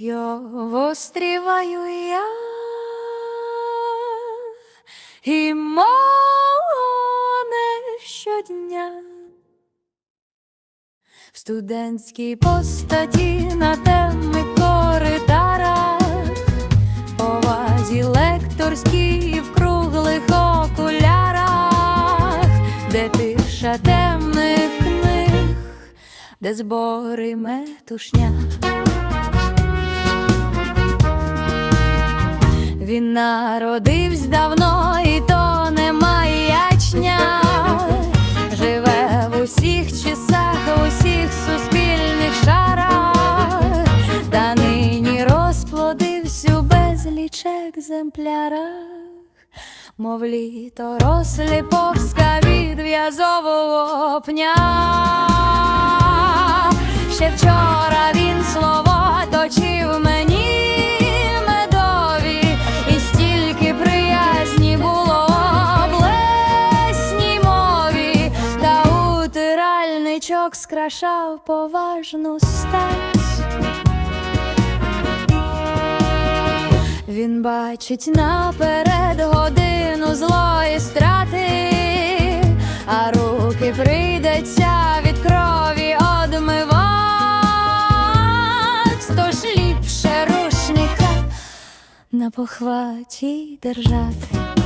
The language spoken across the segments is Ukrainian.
Його стріваю я. І моне щодня. В студентській постаті на темних коридорах, повазі лекторській в круглих окулярах, де тиша темних книг, де збори метушня. Він народився давно, і то не маячня. Живе в усіх часах, в усіх суспільних шарах, та нині розплодився у безліч екземплярах, мов літо розліповська від в'язового пня. Ще вчора утиральничок скрашав поважну стать. Він бачить наперед годину злої страти, а руки прийдеться від крові одмивать, тож ліпше рушника на похваті держати.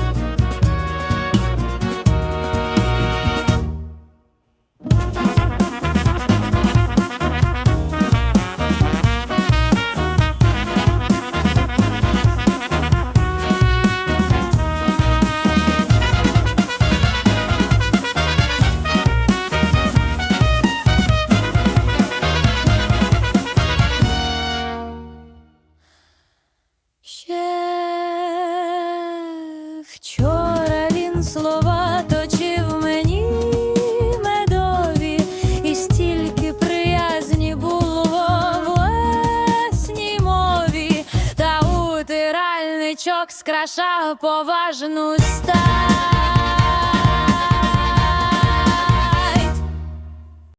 Утиральничок скрашав поважну стать.